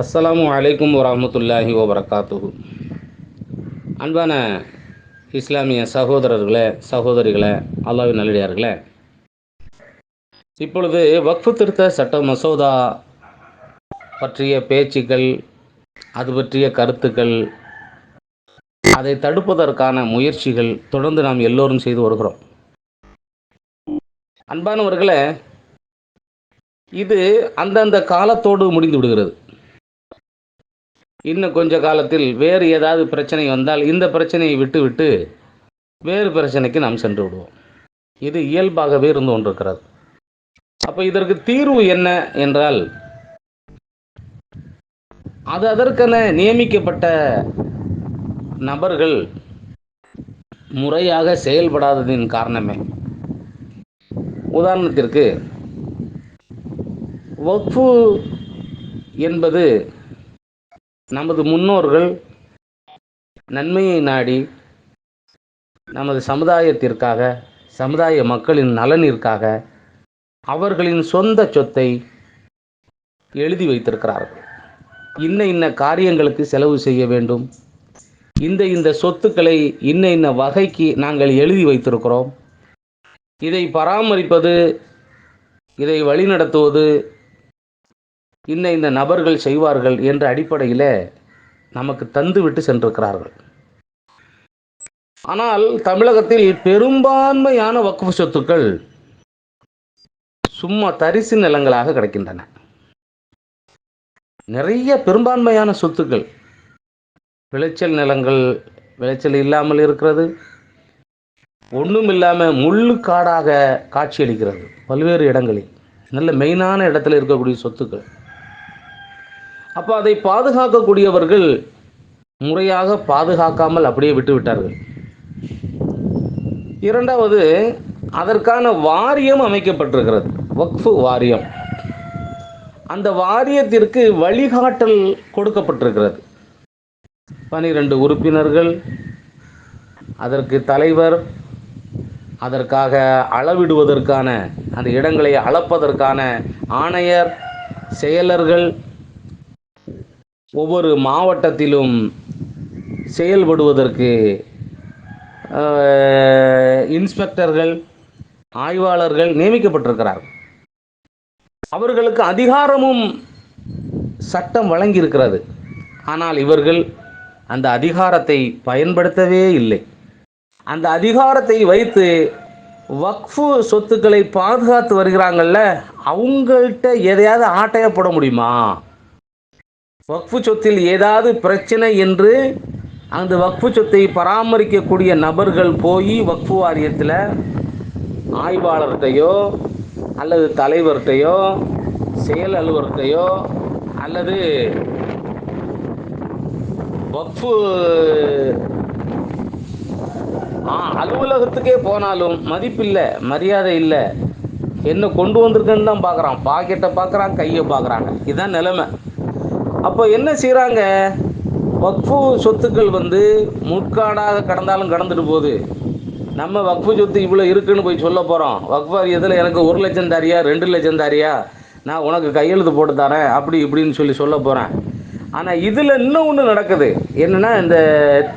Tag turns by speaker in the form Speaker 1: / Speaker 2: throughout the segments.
Speaker 1: அஸ்ஸலாமு அலைக்கும் வரமத்துல்லாஹி வபரகாத்துஹு. அன்பான இஸ்லாமிய சகோதரர்களே சகோதரிகளே அல்லாவின் நல்லடியார்களே. இப்பொழுது வக்ஃபு திருத்த சட்ட மசோதா பற்றிய பேச்சுக்கள் அது பற்றிய கருத்துக்கள் அதை தடுப்பதற்கான முயற்சிகள் தொடர்ந்து நாம் எல்லோரும் செய்து வருகிறோம். அன்பானவர்களே இது அந்தந்த காலத்தோடு முடிந்து விடுகிறது. இன்னும் கொஞ்ச காலத்தில் வேறு ஏதாவது பிரச்சனை வந்தால் இந்த பிரச்சனையை விட்டுவிட்டு வேறு பிரச்சனைக்கு நாம் சென்று விடுவோம். இது இயல்பாகவே இருந்து கொண்டிருக்கிறது. அப்போ இதற்கு தீர்வு என்ன என்றால் அது அதற்கென நியமிக்கப்பட்ட நபர்கள் முறையாக செயல்படாததின் காரணமே. உதாரணத்திற்கு வக்ஃபு என்பது நமது முன்னோர்கள் நன்மையை நாடி நமது சமுதாயத்திற்காக சமுதாய மக்களின் நலனிற்காக அவர்களின் சொந்த சொத்தை எழுதி வைத்திருக்கிறார்கள். இன்ன இன்ன காரியங்களுக்கு செலவு செய்ய வேண்டும். இந்த இந்த சொத்துக்களை இன்ன இன்ன வகைக்கு நாங்கள் எழுதி வைத்திருக்கிறோம். இதை பராமரிப்பது இதை வழிநடத்துவது இன்ன இந்த நபர்கள் செய்வார்கள் என்ற அடிப்படையில் நமக்கு தந்துவிட்டு சென்றிருக்கிறார்கள். ஆனால் தமிழகத்தில் பெரும்பான்மையான வக்குஃபு சொத்துக்கள் சும்மா தரிசு நிலங்களாக கிடைக்கின்றன. நிறைய பெரும்பான்மையான சொத்துக்கள் விளைச்சல் நிலங்கள் விளைச்சல் இல்லாமல் இருக்கிறது ஒன்றும் இல்லாமல் முள்ளு காடாக காட்சியளிக்கிறது. பல்வேறு இடங்களில் நல்ல மெயினான இடத்துல இருக்கக்கூடிய சொத்துக்கள். அப்போ அதை பாதுகாக்கக்கூடியவர்கள் முறையாக பாதுகாக்காமல் அப்படியே விட்டுவிட்டார்கள் இரண்டாவது அதற்கான வாரியம் அமைக்கப்பட்டிருக்கிறது. வக்ஃபு வாரியம். அந்த வாரியத்திற்கு வழிகாட்டல் கொடுக்கப்பட்டிருக்கிறது. பனிரெண்டு உறுப்பினர்கள் அதற்கு தலைவர் அதற்காக அளவிடுவதற்கான அந்த இடங்களை அளப்பதற்கான ஆணையர் செயலர்கள் ஒவ்வொரு மாவட்டத்திலும் செயல்படுவதற்கு இன்ஸ்பெக்டர்கள் ஆய்வாளர்கள் நியமிக்கப்பட்டிருக்கிறார்கள். அவர்களுக்கு அதிகாரமும் சட்டம் வழங்கியிருக்கிறது. ஆனால் இவர்கள் அந்த அதிகாரத்தை பயன்படுத்தவே இல்லை. அந்த அதிகாரத்தை வைத்து வக்ஃபு சொத்துக்களை பாதுகாத்து வருகிறாங்கள்ல அவங்கள்ட்ட எதையாவது ஆட்டையப்பட போட முடியுமா? வக்ஃபு சொத்தில் ஏதாவது பிரச்சனை என்று அந்த வக்ஃபு சொத்தை பராமரிக்கக்கூடிய நபர்கள் போய் வக்ஃபு வாரியத்தில் ஆய்வாளர்கிட்டையோ அல்லது தலைவர்கிட்டையோ செயல் அலுவலர்கிட்டையோ அல்லது வக்ஃபு அலுவலகத்துக்கே போனாலும் மதிப்பில்லை மரியாதை இல்லை. என்ன கொண்டு வந்திருக்கேன்னு தான் பார்க்குறான் பாக்கெட்டை பார்க்குறான் கையை பார்க்குறாங்க இதுதான் நிலைமை. அப்போ என்ன செய்கிறாங்க வக்ஃபு சொத்துக்கள் வந்து முட்காடாக கடந்தாலும் கடந்துட்டு போகுது. நம்ம வக்ஃபு சொத்து இவ்வளோ இருக்குன்னு போய் சொல்ல போகிறோம் வக்ஃபு இதில் எனக்கு ஒரு லட்சம் தாரியா? ரெண்டு லட்சம் தாரியா? நான் உனக்கு கையெழுத்து போட்டு தரேன். அப்படி இப்படின்னு சொல்லி சொல்ல போகிறேன் ஆனால் இதில் இன்னும் ஒன்று நடக்குது. என்னென்னா இந்த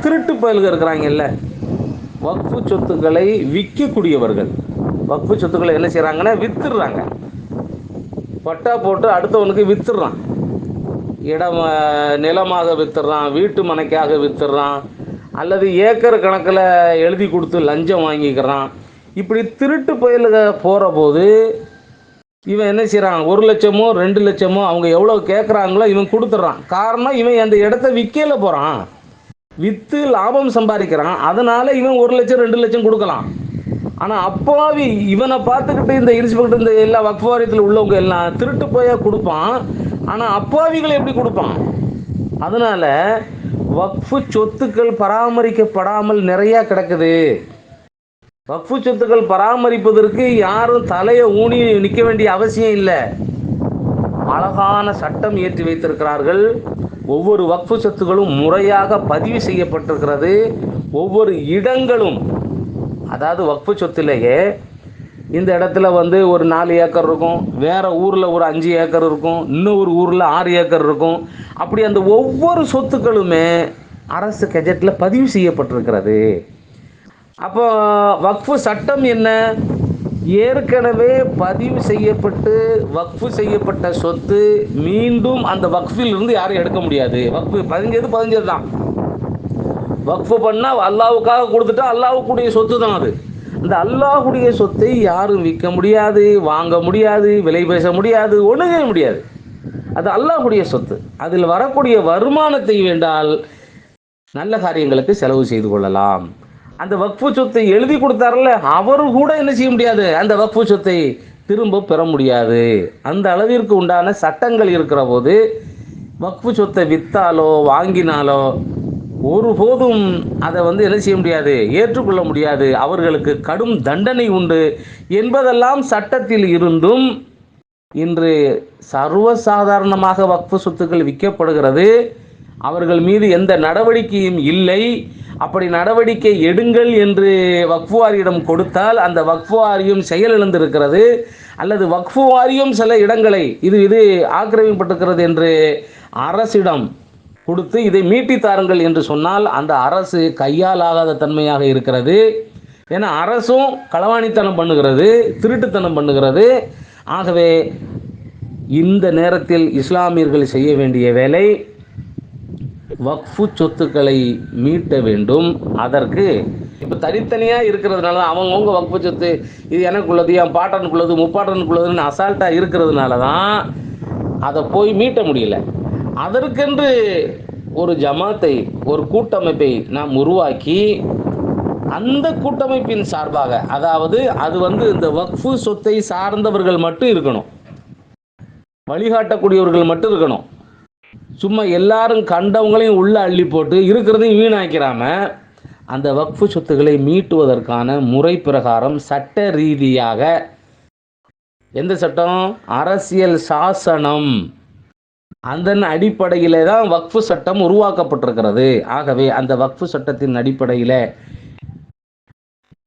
Speaker 1: திருட்டு பயல்கள் இருக்கிறாங்கல்ல வக்ஃபு சொத்துக்களை விற்கக்கூடியவர்கள். வக்ஃபு சொத்துக்களை என்ன செய்கிறாங்கன்னா விற்றுடுறாங்க பட்டா போட்டு அடுத்தவனுக்கு விற்றுடுறான் இடம் நிலமாக விற்றுறான் வீட்டு மனைக்காக விற்றுறான் அல்லது ஏக்கர் கணக்கில் எழுதி கொடுத்து லஞ்சம் வாங்கிக்கிறான். இப்படி திருட்டு பயிலுக போகிற போது இவன் என்ன செய்கிறான் ஒரு லட்சமோ ரெண்டு லட்சமோ அவங்க எவ்வளோ கேட்குறாங்களோ இவன் கொடுத்துட்றான் காரணம் இவன் அந்த இடத்த விற்கல போகிறான் விற்று லாபம் சம்பாதிக்கிறான். அதனால் இவன் ஒரு லட்சம் ரெண்டு லட்சம் கொடுக்கலாம். ஆனால் அப்பாவி இவனை பார்த்துக்கிட்டு இந்த இன்ஸ்பெக்டர் இந்த எல்லா வக்ஃபாரியத்தில் உள்ளவங்க எல்லாம் திருட்டு போய கொடுப்பான். ஆனால் அப்பாவிகளை எப்படி கொடுப்பான் அதனால் வக்ஃபு சொத்துக்கள் பராமரிக்கப்படாமல் நிறையா கிடக்குது. வக்ஃபு சொத்துக்கள் பராமரிப்பதற்கு யாரும் தலையை ஊனி நிற்க வேண்டிய அவசியம் இல்லை. அழகான சட்டம் ஏற்றி வைத்திருக்கிறார்கள். ஒவ்வொரு வக்ஃபு சொத்துகளும் முறையாக பதிவு செய்யப்பட்டிருக்கிறது. ஒவ்வொரு இடங்களும் அதாவது வக்ஃபு சொத்திலேயே இந்த இடத்துல வந்து ஒரு நாலு ஏக்கர் இருக்கும். வேறு ஊரில் ஒரு அஞ்சு ஏக்கர் இருக்கும். இன்னொரு ஊரில் ஆறு ஏக்கர் இருக்கும். அப்படி அந்த ஒவ்வொரு சொத்துக்களுமே அரசு கெஜெட்டில் பதிவு செய்யப்பட்டிருக்கிறது. அப்போ வக்ஃபு சட்டம் என்ன? ஏற்கனவே பதிவு செய்யப்பட்டு வக்ஃபு செய்யப்பட்ட சொத்து மீண்டும் அந்த வக்ஃபில் இருந்து யாரும் எடுக்க முடியாது. வக்ஃபு பதிஞ்சது பதிஞ்சது தான் வக்ஃபு பண்ணால் அல்லாவுக்காக கொடுத்துட்டா அல்லாவுக்குடைய சொத்து தான் அது. இந்த அல்லாஹுடைய சொத்தை யாரும் விற்க முடியாது வாங்க முடியாது விலை பேச முடியாது ஒன்றும் முடியாது. அது அல்லாஹுடைய சொத்து. அதில் வரக்கூடிய வருமானத்தை வேண்டால் நல்ல காரியங்களுக்கு செலவு செய்து கொள்ளலாம். அந்த வக்ஃபு சொத்தை எழுதி கொடுத்தாரல்ல அவரு கூட என்ன செய்ய முடியாது? அந்த வக்ஃபு சொத்தை திரும்ப பெற முடியாது. அந்த அளவிற்கு உண்டான சட்டங்கள் இருக்கிற போது வக்ஃபு சொத்தை விற்றாலோ வாங்கினாலோ ஒருபோதும் அதை வந்து என்ன செய்ய முடியாது? ஏற்றுக்கொள்ள முடியாது. அவர்களுக்கு கடும் தண்டனை உண்டு. என்பதெல்லாம் சட்டத்தில் இருந்தும் இன்று சர்வசாதாரணமாக வக்ஃபு சொத்துக்கள் விற்கப்படுகிறது. அவர்கள் மீது எந்த நடவடிக்கையும் இல்லை. அப்படி நடவடிக்கை எடுங்கள் என்று வக்ஃபு வாரியிடம் கொடுத்தால் அந்த வக்ஃபு வாரியம் செயலிழந்திருக்கிறது. அல்லது வக்ஃபு வாரியம் சில இடங்களை இது இது ஆக்கிரமிப்பட்டிருக்கிறது என்று அரசிடம் கொடுத்து இதை மீட்டி தாருங்கள் என்று சொன்னால் அந்த அரசு கையால் ஆகாத தன்மையாக இருக்கிறது. ஏன்னா அரசும் களவாணித்தனம் பண்ணுகிறது திருட்டுத்தனம் பண்ணுகிறது. ஆகவே இந்த நேரத்தில் இஸ்லாமியர்கள் செய்ய வேண்டிய வேலை வக்ஃபு சொத்துக்களை மீட்ட வேண்டும். அதற்கு இப்போ தனித்தனியாக இருக்கிறதுனால தான் அவங்கவுங்க வக்ஃபு சொத்து இது எனக்குள்ளது என் பாட்டனுக்குள்ளது முப்பாட்டனுக்குள்ளதுன்னு அசால்ட்டாக இருக்கிறதுனால தான் அதை போய் மீட்ட முடியல. அதற்கென்று ஒரு ஜமாத்தை ஒரு கூட்டமைப்பை நாம் உருவாக்கி அந்த கூட்டமைப்பின் சார்பாக அதாவது அது வந்து இந்த வக்ஃபு சொத்தை சார்ந்தவர்கள் மட்டும் இருக்கணும். வழிகாட்டக்கூடியவர்கள் மட்டும் இருக்கணும். சும்மா எல்லாரும் கண்டவங்களையும் உள்ள அள்ளி போட்டு இருக்கிறதையும் வீணாக்கிறாம அந்த வக்ஃபு சொத்துக்களை மீட்டுவதற்கான முறை பிரகாரம் சட்ட ரீதியாக எந்த சட்டம்? அரசியல் சாசனம். அதன் அடிப்படையிலே தான் வக்ஃபு சட்டம் உருவாக்கப்பட்டிருக்கிறது. ஆகவே அந்த வக்ஃபு சட்டத்தின் அடிப்படையில்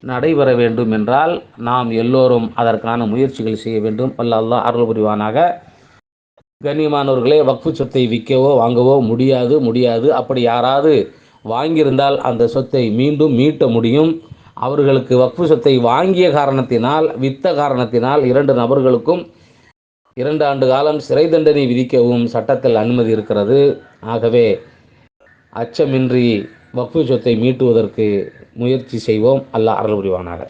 Speaker 1: நடைபெற வேண்டும் என்றால் நாம் எல்லோரும் அதற்கான முயற்சிகள் செய்ய வேண்டும். அல்லாதான் அல்லாஹ் அருள் புரிவானாக. கண்ணியமானவர்களே வக்ஃபு சொத்தை விற்கவோ வாங்கவோ முடியாது முடியாது. அப்படி யாராவது வாங்கியிருந்தால் அந்த சொத்தை மீண்டும் மீட்ட முடியும். அவர்களுக்கு வக்ஃபு சொத்தை வாங்கிய காரணத்தினால் வித்த காரணத்தினால் இரண்டு நபர்களுக்கும் இரண்டு ஆண்டு காலம் சிறை தண்டனை விதிக்கவும் சட்டத்தில் அனுமதி இருக்கிறது. ஆகவே அச்சமின்றி வக்ஃபு சொத்தை மீட்டுவதற்கு முயற்சி செய்வோம். அல்லாஹ் அருள் புரிவானாக.